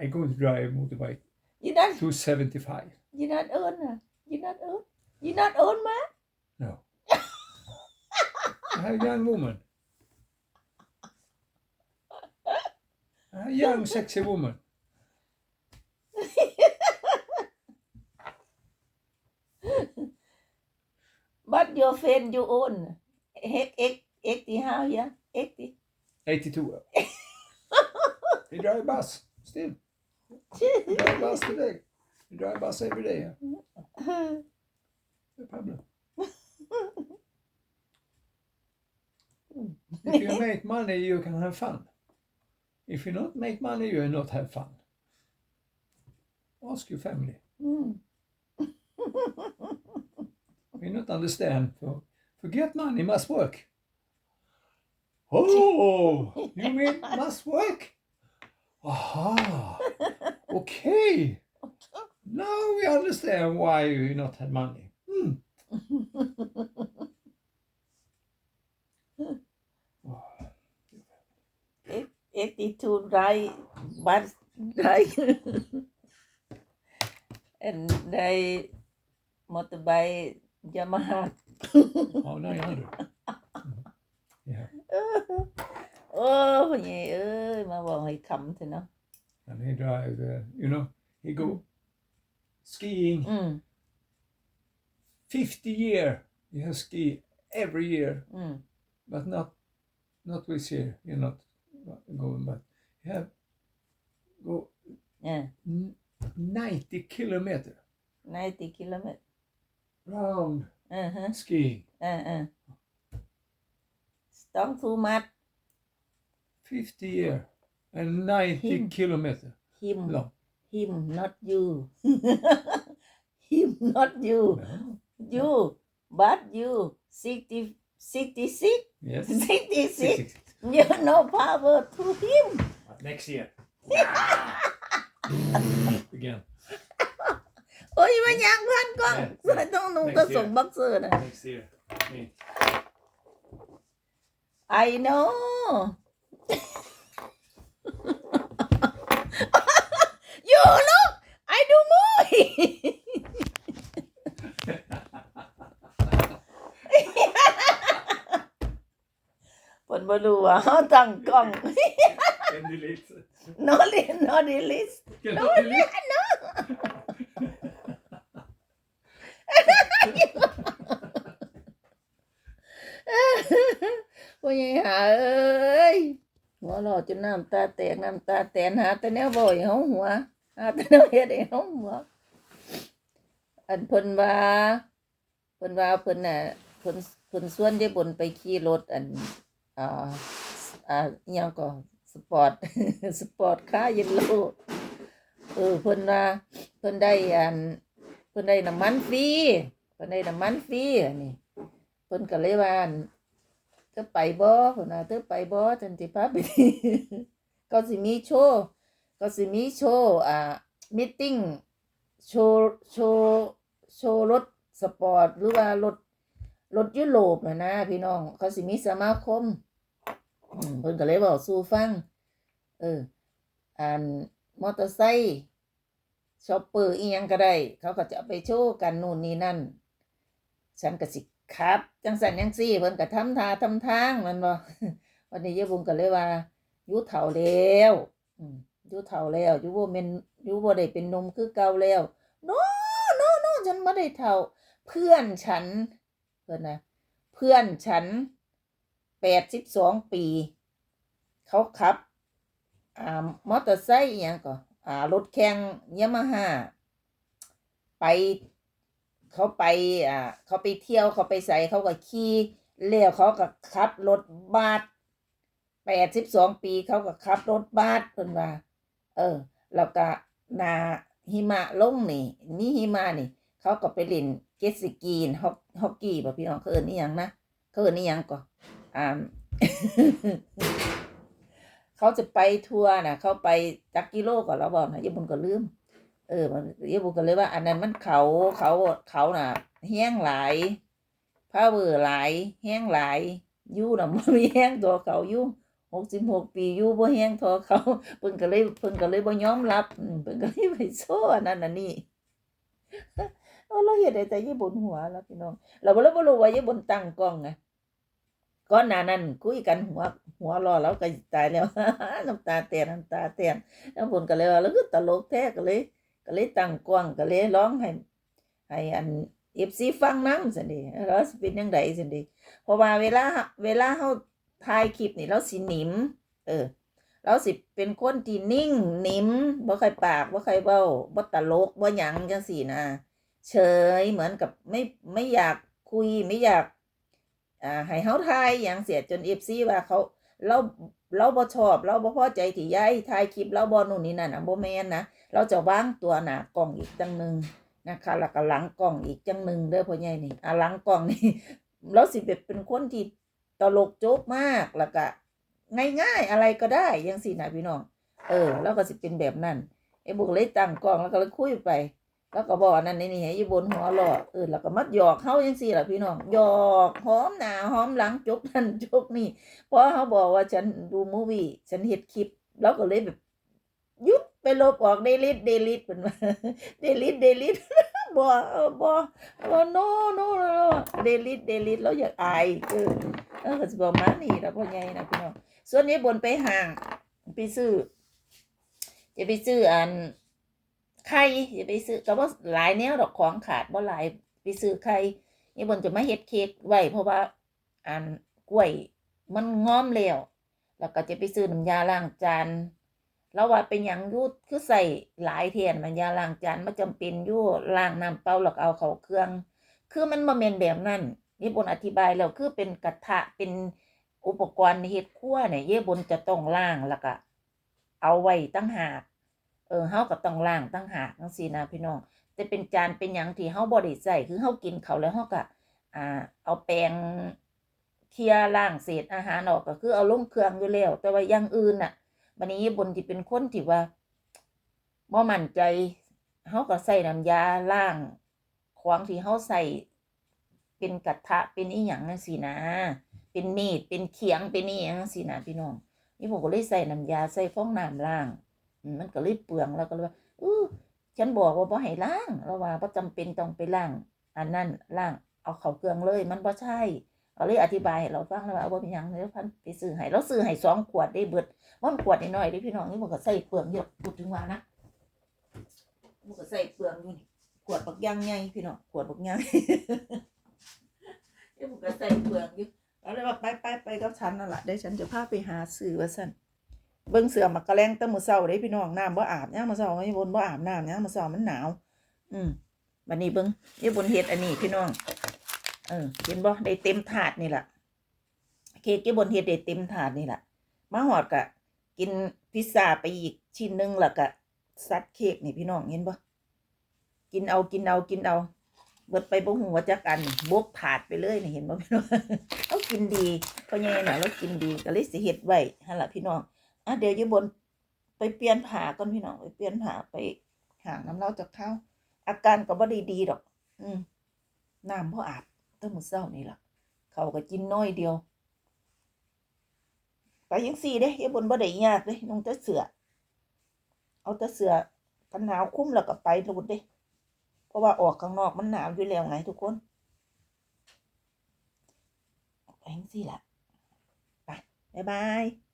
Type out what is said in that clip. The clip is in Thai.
I going to drive motorbike ยีนัด to 75. ยีนัดเอิญน่ะยีนัดเอิญยีนัดเอิญมา No. a young woman. A young, sexy woman. but your friend you own X X X the how yeah X the 82. he drive bus still. He drive bus today. You drive bus every day. No problem. if you make money, you can have fun. If you not make money, you will not have fun. Ask your family. อืม hmm. We not understand. For, get money must work. Oh, you mean must work? Aha. Okay. Now we understand why you not had money. Hmm. Oh, X the two right but right and they motorbike Yamaha oh 900. Yeah. โอ้พ่อใหญ่เอ้ยมาบอกให้คำเถอะเนาะ and he drive there. Uh, you know, he go mm. skiing. Mm. Fifty year he has ski every year, mm. but not not this year. You're not going, but he have go yeah. ninety kilometer. Ninety kilometer. Round uh-huh. skiing. Uh-uh. Don't too much. Fifty year. And 90 Him. kilometer him long. him not you him not you No. you but you 60 66 Yes. 66 Six, six. you no power to him But next year. Again. โอ้ยมันยังพันกล้อง Yeah. ต้องนุ่ง Next ก็ year. ส่งบ็อกเซอร์นะ Next year. Me. I know you look I do more ผลบ่รู้ว่าเขาตั้งกล้อง And delete. no li- no delete Can No, not delete. Oh, พ่อใหญ่หาเอ้ยหัวหล อดจนน้ำตาแตกน้ำตาแตนหาแต่แนวบ่อยเฮาหัวหาแต่แนวเฮ็ดให้เฮาหัว อันเพิ่นว่าเพิ่นว่าเพิ่นน่ะเพิ่นเพิ่นส่วนยายบนไปขี่รถอันอ่าอ่าอิหยังก็สปอร์ตสปอร์ตคาเยลโลเออเพิ่นว่าเพิ่นได้อันเพิ่นได้น้ำมันฟรีเพิ่นได้น้ำมันฟรีอันนี้เพิ่นก็เลยว่าอัน ธอไปบ่พิ่นว่าเธอไปบ่จันสิพาไปก็สิมีโชว์ก็สิมีโชว์อ่ามีตติ้งโชว์โชว์โชว์รถสปอร์ตหรือว่ารถรถยุโรปนะนะพี่น้องเขาสิมีสมาคมเพิ่นก็เลยบอกสู่ฟัง เอออันมอเตอร์ไซค์ชอปเปอร์อีหยังก็ได้ เขาก็จะไปโชว์กันนู่นนี่นั่น ฉันก็สิ ครับ จังสันยังซี่เพิ่นก็ทำทาทำทางมันบ่วันนี้เยายบุญก็เลยว่าอยุเฒ่าแล้วอืมอยุเฒ่าแล้วอยุบ่แม่นอยุบ่ได้เป็นนมคือเก่าแล้วโนโนโนฉันไม่ได้เท่า เพื่อนฉันเพื่อนนะเพื่อนฉันแปดสิบสองปี เขาขับอ่ามอเตอร์ไซค์อหย่างก็อ่ารถแข่งยามาฮ่าไป เขาไปอ่าเขาไปเที่ยวเขาไปใส่เขาก็ขี่เลี้ยวเขาก็ขับรถบัสแปดสิบสองปีเขาก็ขับรถบัสเพิ่นว่า เออ แล้วก็นาหิมะลงนี่นี่หิมะนี่ เขาก็ไปเล่นเจ็ตสกีนฮอกฮอกกี้บ่พี่น้องเขาเอินนี่ยังนะเขาเอินนี่ยังก่อนอ่าเขาจะไปทัวร์นะเขาไปจักกิโลก่อนเราบอกนะยายบุญก็ลืม เออมันยายบุญก็เลยว่า อันนั้นมันเขาเขาเขาน่ะแห้งหลายพาเวอร์หลายแห้งหลายยู่น่ะมันมีแห้งตัวเขายู่หกสิบหกปียู่บ่แห้งทอเขาเพิ่นก็เลยเพิ่นก็เลยบ่ยอมรับเพิ่นก็เลยไปโซ่อันนั้นอันนี้เออเราเฮ็ดได้แต่ญี่ปุ่นหัวแล้วพี่น้อง เราบ่เลยบ่รู้ว่าญี่ปุ่นตั้งกล้องไงก่อนหน้านั้นคุยกันหัวหัวรอแล้วก็ตายแล้วน้ำตาแตกน้ำตาแตกแล้วเพิ่นก็เลยว่าแล้วคือตลกแท้ก็เลย ก็เลยตั้งกล้องก็เลยร้องให้ให้อัน FC ฟังน้ำซั่นดิแล้วสิเป็นจังไดซั่นดิเพราะว่าเวลาเวลาเฮาถ่ายคลิปนี่เราสิหนิม เออเราสิเป็นคนที่นิ่งหนิมบ่ค่อยปากบ่ค่อยเว้าบ่ตลกบ่หยังจังซี่นะเฉยเหมือนกับไม่ไม่อยากคุยไม่อยากอ่าให้เฮาทายอย่างเสียจน FC ว่าเขาเราเราบ่ชอบ เราบ่พอใจที่ยายถ่ายคลิปเราบ่นู่นนี่นั่นน่ะบ่แม่นนะ เราจะวางตัวหนากล้องอีกจังหนึ่งนะคะแล้วก็หลังกล้องอีกจังหนึ่งเด้อพ่อใหญ่นี่อ่าหลังกล้องนี่เราสิแบบเป็นคนที่ตลกโจ๊กมากแล้วก็ง่ายๆอะไรก็ได้จังซี่นะพี่น้อง เออแล้วก็สิเป็นแบบนั้นไอ้บุกเลยตั้งกล้องแล้วก็เลยคุยไป แล้วก็บอกนั่นนี่นี่ให้อยู่บนหัวหลอดเออแล้วก็มัดหยอกเขาจังซี่ล่ะพี่น้องหยอกหอมหนาหอมหลังจกนั่นจกนี่เพราะเขาบอกว่าฉันดูมูวี่ฉันเฮ็ดคลิป แล้วก็เลยแบบหยุด ไปลบออกเดลิทเดลิทเป็นว่าเดลิทเดลิทบ่เอบ่บ่โนโนโนเดลิทเดลิทแล้วอยากอายเออเออสิบอกมานี่แล้วพ่อใหญ่นะพี่น้องส่วนนี้บนไปห่างไปซื้อจะไปซื้ออันไข่อย่าไปซื้อก็ว่าหลายแนวดอกของขาดบ่หลายไปซื้อไข่นี่บนจะมาเฮ็ดเค้กไว้เพราะว่าอันกล้วยมันง้อมแล้วแล้วก็จะไปซื้อน้ำยาล้างจาน แล้วว่าเป็นหยังยูคือใส่หลายเทียนมันยาล้างจานมันจำเป็นยู่ล้างน้ำเปล่าแล้วก็เอาเขาเครื่อง คือมันบ่แม่นแบบนั้นนี่บนอธิบายแล้วคือเป็นกระทะเป็นอุปกรณ์เฮ็ดครัวเนี่ยเย่บนจะต้องล้างแล้วก็เอาไว้ตั้งหากเออเฮาก็ต้องล้างตั้งหากจังซี่นะพี่น้องแต่เป็นจานเป็นหยังที่เฮาบ่ได้ใส่คือเฮากินเขาแล้วเฮาก็อ่าเอาแปรงเคลียร์ล้างเศษอาหารออกก็คือเอาลงเครื่องอยู่แล้วแต่ว่าอย่างอื่นน่ะ บัดนี้บนที่เป็นคนที่ว่าบ่มั่นใจเฮาก็ใส่น้ำยาล้างของที่เฮาใส่เป็นกระทะเป็นอีหยังจังซี่นะ เป็นมีดเป็นเขียงเป็นอีหยังจังซี่นะพี่น้องนี่ผมก็เลยใส่น้ำยาใส่ฟองน้ำล้างมันก็เลยเปลืองแล้วก็เลยว่าอู้ฉันบอกว่าบ่ให้ล้างแล้วว่าบ่จำเป็นต้องไปล้าง อันนั้นล้างเอาเข้าเครื่องเลยมันบ่ใช่ เราเลยอธิบายให้เราฟังแล้วว่าเอาบ่เป็นหยังแล้วพันไปซื้อให้เราซื้อให้สองขวดได้เบิดมันขวดน้อยๆเด้พี่น้องนี่มันก็ใส่เปลืองเยอะพูดถึงว่านะมันก็ใส่เปลืองอยู่นี่ขวดบักยังใหญ่พี่น้องขวดบักยังนี่มันก็ใส่เปลืองอยู่เราเลยว่าไปไปไปกับฉันนั่นแหละได้ฉันจะพาไปหาซื้อว่าซั่นเบิ่งเสือมักกะแรงแตะมื้อเช้าเด้พี่น้องน้ำบ่อาบยามมื้อเช้าไม่บนบ่อาบน้ำยามมื้อเช้ามันหนาว อืมบัดนี้เบิ่งนี่บนเฮ็ดอันนี้พี่น้อง เออเห็นบ่ได้เต็มถาดนี่แหละเค้กที่บนเฮ็ดได้เต็มถาดนี่แหละมาฮอดก็กินพิซซ่าไปอีกชิ้นหนึงแล้วก็ซัดเค้กนี่พี่น้องเห็นบ่กินเอากินเอากินเอาเบิดไปบ่ฮู้ว่าจักอันบกถาดไปเลยนี่เห็นบ่พี่น้องเอากินดีเพราะไงน่ะเรากินดีก็เลยสิเฮ็ดไว้หั่นล่ะพี่น้องอะเดี๋ยวอยู่บนไปเปลี่ยนผ้าก่อนพี่น้องไปเปลี่ยนผ้าไปห่างน้ำเล่าจากข้าวอาการก็บ่ด้ดีดอก อืมน้ำพ่อาบั้งมื้อเช้านี่ล่ะ เขาก็กินน้อยเดียวไปยังสี่เด้อยู่บนบ่ได้ยากเลยนุ่งแต่เสือเอาแต่เสือกันหนาวคุ้มแล้วก็ไปโลดเด้ เพราะว่าออกข้างนอกมันหนาวอยู่แล้วไงทุกคนไปยังสี่ล่ะไปบ๊ายบาย